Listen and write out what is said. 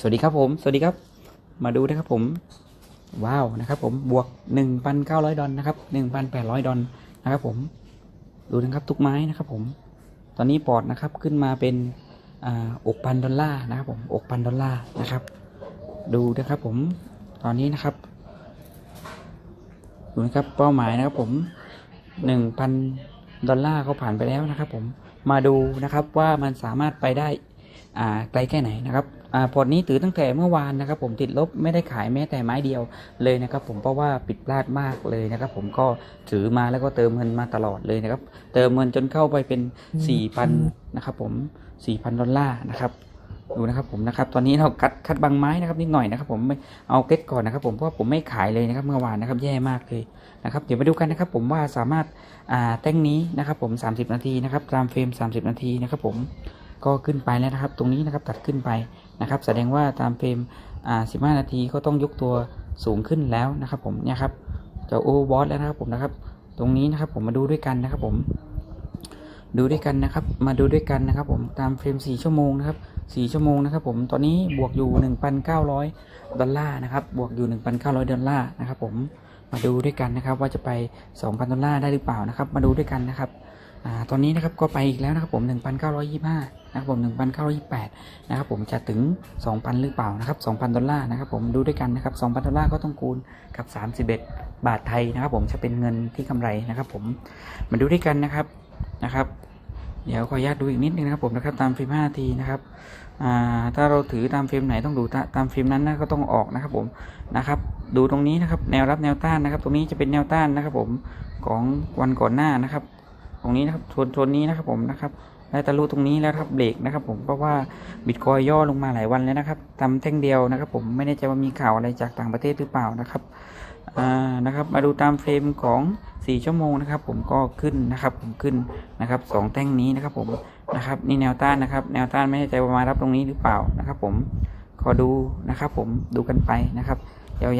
สวัสดีครับผม สวัสดีครับ มาดูนะครับผม ว้าวนะครับผม บวก 1,900 ดอลนะครับ 1,800 ดอลนะครับผม ดูนะครับทุกไม้นะครับผม ตอนนี้ปอดนะครับขึ้นมาเป็นอกพันดอลลาร์นะครับผมอกพันดอลลาร์นะครับ ดูนะครับผม ตอนนี้นะครับ ดูนะครับ เป้าหมายนะครับผม 1,000 ดอลลาร์เขาผ่านไปแล้วนะครับผม มาดูนะครับว่ามันสามารถไปได้ไกลแค่ไหนนะครับ พอร์ตนี้ถือตั้งแต่เมื่อวานนะครับ ผมติดลบไม่ได้ขายแม้แต่ไม้เดียวเลยนะครับ ผมเพราะว่าปิดพลาดมากเลยนะครับ ผมก็ถือมาแล้วก็เติมเงินมาตลอดเลยนะครับ เติมเงินจนเข้าไปเป็น4,000นะครับ ผม4,000ดอลลาร์นะครับดูนะครับผมนะครับตอนนี้เราคัดคัดบางไม้นะครับนิดหน่อยนะครับผมไม่เอาเก็ตก่อนนะครับ ผมเพราะผมไม่ขายเลยนะครับเมื่อวานนะครับแย่มากเลยนะครับเดี๋ยวมาดูกันนะครับ ผมว่าสามารถอ่าแต้งนี้นะครับ ผม 30 นาทีนะครับตามเฟรม 30 นาทีนะครับ ผม ก็ขึ้นไปแล้วนะครับ ตรงนี้นะครับตัดขึ้นไปนะครับ แสดงว่าตามเฟรมอ่า15 นาทีก็ต้องยกตัวสูงขึ้นแล้วนะครับ ผมเนี่ยครับจะโอเวอร์บอสแล้วนะครับผมนะครับ ตรงนี้นะครับผมมาดูด้วยกันนะครับผม ดูด้วยกันนะครับ มาดูด้วยกันนะครับ ผมตามเฟรม 4 ชั่วโมงนะครับ4ชั่วโมงนะครับ ผมตอนนี้บวกอยู่ 1,900 ดอลลาร์นะครับ บวกอยู่ 1,900 ดอลลาร์นะครับ ผมมาดูด้วยกันนะครับ ว่าจะไป 2,000 ดอลลาร์ได้หรือเปล่านะครับ มาดูด้วยกันนะครับ อ่าตอนนี้นะครับก็ไปอีกแล้วนะครับผม 1,925นะครับผม1,928นะครับผมจะถึง 2,000 หรือเปล่านะครับ2,000 ดอลลาร์นะครับผมดูด้วยกันนะครับ2,000 ดอลลาร์ก็ต้องคูณกับ 31 บาทไทยนะครับผมจะเป็นเงินที่กำไรนะครับผมมาดูด้วยกันนะครับนะครับเดี๋ยวขออนุญาตดูอีกนิดนึงนะครับผมนะครับตามเฟรม5นาทีนะครับถ้าเราถือตามเฟรมไหนต้องดูตาตามเฟรมนั้นนะก็ต้องออกนะครับผมนะครับ ดูตรงนี้นะครับแนวรับแนวต้านนะครับ ตรงนี้จะเป็นแนวต้านนะครับผมของวันก่อนหน้านะครับ ตรงนี้นะครับโซนโซนนี้นะครับผมนะครับได้ทะลุตรงนี้แล้วครับเบรกนะครับ ผมเพราะว่าบิตคอยย่อลงมาหลายวันแล้วนะครับทำแท่งเดียวนะครับ ผมไม่แน่ใจว่ามีข่าวอะไรจากต่างประเทศหรือเปล่านะครับนะครับมาดูตามเฟรมของ 4 ชั่วโมงนะครับ ผมก็ขึ้นนะครับ ผมขึ้นนะครับสองแท่งนี้นะครับ ผมนะครับนี่แนวต้านนะครับ แนวต้านไม่แน่ใจว่ามารับตรงนี้หรือเปล่านะครับ ผมขอดูนะครับ ผมดูกันไปนะครับยาว